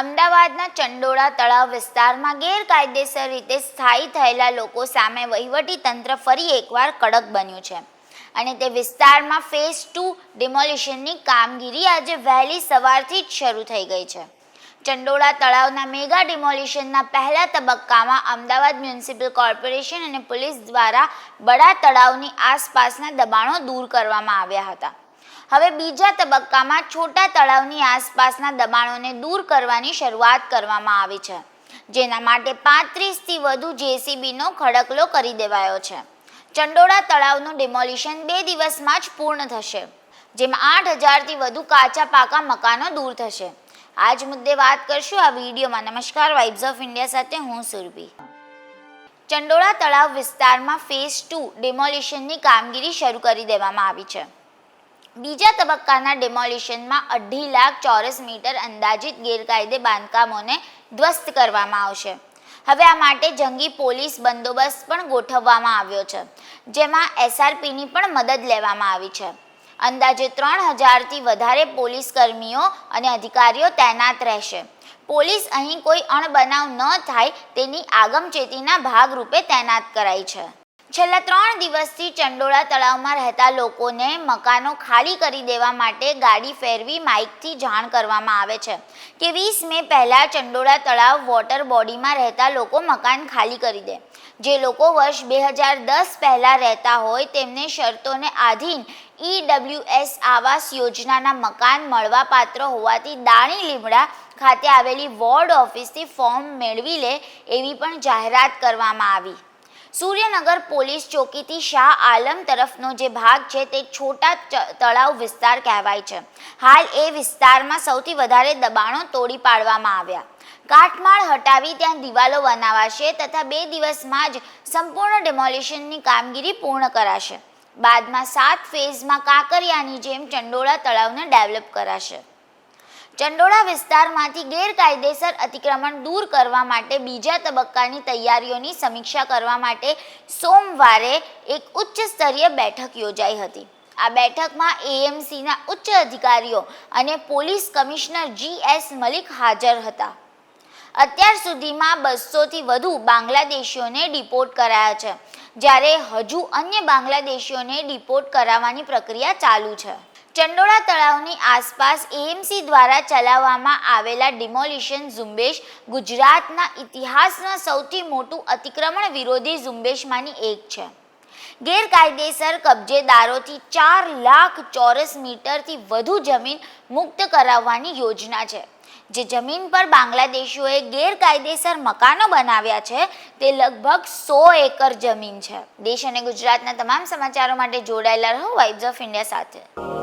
અમદાવાદના ચંડોળા તળાવ વિસ્તારમાં ગેરકાયદેસર રીતે સ્થાયી થયેલા લોકો સામે વહીવટી તંત્ર ફરી એકવાર કડક બન્યું છે. અને તે વિસ્તારમાં ફેઝ ટુ ડિમોલિશનની કામગીરી આજે વહેલી સવારથી જ શરૂ થઈ ગઈ છે. ચંડોળા તળાવના મેગા ડિમોલિશનના પહેલા તબક્કામાં અમદાવાદ મ્યુનિસિપલ કોર્પોરેશન અને પોલીસ દ્વારા બડા તળાવની આસપાસના દબાણો દૂર કરવામાં આવ્યા હતા. હવે બીજા તબક્કામાં છોટા તળાવની આસપાસના દબાણોને દૂર કરવાની શરૂઆત કરવામાં આવી છે, જેના માટે પાંત્રીસથી વધુ જેસીબીનો ખડકલો કરી દેવાયો છે. ચંડોળા તળાવનું ડિમોલિશન બે દિવસમાં જ પૂર્ણ થશે, જેમાં આઠ હજારથી વધુ કાચા પાકા મકાનો દૂર થશે. આજ મુદ્દે વાત કરશું આ વિડીયોમાં. નમસ્કાર વાઇબ્સ ઓફ ઇન્ડિયા સાથે હું સુરભી. ચંડોળા તળાવ વિસ્તારમાં ફેઝ ટુ ડિમોલિશનની કામગીરી શરૂ કરી દેવામાં આવી છે. બીજા તબક્કાના ડિમોલિશનમાં અઢી લાખ ચોરસ મીટર અંદાજિત ગેરકાયદે બાંધકામોને ધ્વસ્ત કરવામાં આવશે. હવે આ માટે જંગી પોલીસ બંદોબસ્ત પણ ગોઠવવામાં આવ્યો છે, જેમાં એસઆરપીની પણ મદદ લેવામાં આવી છે. અંદાજે ત્રણ હજારથી વધારે પોલીસ કર્મીઓ અને અધિકારીઓ તૈનાત રહેશે. પોલીસ અહીં કોઈ અણબનાવ ન થાય તેની આગમચેતીના ભાગરૂપે તૈનાત કરાઈ છે. છેલ્લા ત્રણ દિવસથી ચંડોળા તળાવમાં રહેતા લોકોને મકાનો ખાલી કરી દેવા માટે ગાડી ફેરવી માઇકથી જાણ કરવામાં આવે છે કે વીસ મે પહેલાં ચંડોળા તળાવ વોટર બોડીમાં રહેતા લોકો મકાન ખાલી કરી દે. જે લોકો વર્ષ બે હજાર દસ પહેલાં રહેતા હોય તેમને શરતોને આધીન ઈડબ્લ્યુએસ આવાસ યોજનાના મકાન મળવાપાત્ર હોવાથી દાણી લીમડા ખાતે આવેલી વોર્ડ ઓફિસથી ફોર્મ મેળવી લે એવી પણ જાહેરાત કરવામાં આવી. સૂર્યનગર પોલીસ ચોકીથી શાહ આલમ તરફનો જે ભાગ છે તે છોટા તળાવ વિસ્તાર કહેવાય છે. હાલ એ વિસ્તારમાં સૌથી વધારે દબાણો તોડી પાડવામાં આવ્યા. કાટમાળ હટાવી ત્યાં દિવાલો બનાવાશે તથા બે દિવસમાં જ સંપૂર્ણ ડેમોલિશનની કામગીરી પૂર્ણ કરાશે. બાદમાં સાત ફેઝમાં કાંકરિયાની જેમ ચંડોળા તળાવને ડેવલપ કરાશે. ચંડોળા વિસ્તારમાંથી ગેરકાયદેસર અતિક્રમણ દૂર કરવા માટે બીજા તબક્કાની તૈયારીઓની સમીક્ષા કરવા માટે સોમવારે એક ઉચ્ચ સ્તરીય બેઠક યોજાઈ હતી. આ બેઠકમાં એએમસીના ઉચ્ચ અધિકારીઓ અને police commissioner G S Malik હાજર હતા. અત્યાર સુધીમાં બસોથી વધુ બાંગ્લાદેશીઓને ડિપોર્ટ કરાયા છે, જ્યારે હજુ અન્ય બાંગ્લાદેશીઓને ડિપોર્ટ કરાવવાની પ્રક્રિયા ચાલુ છે. ચંડોળા તળાવની આસપાસ એએમસી દ્વારા ચલાવવામાં આવેલા ડિમોલિશન ઝુંબેશ ગુજરાતના ઇતિહાસના સૌથી મોટું અતિક્રમણ વિરોધી ઝુંબેશમાંની એક છે. ગેરકાયદેસર કબજેદારોથી ચાર લાખ ચોરસ મીટરથી વધુ જમીન મુક્ત કરાવવાની યોજના છે. જે જમીન પર બાંગ્લાદેશીઓએ ગેરકાયદેસર મકાનો બનાવ્યા છે, તે લગભગ સો એકર જમીન છે. દેશ અને ગુજરાતના તમામ સમાચારો માટે જોડાયેલા રહો વાઇબ્સ ઓફ ઇન્ડિયા સાથે.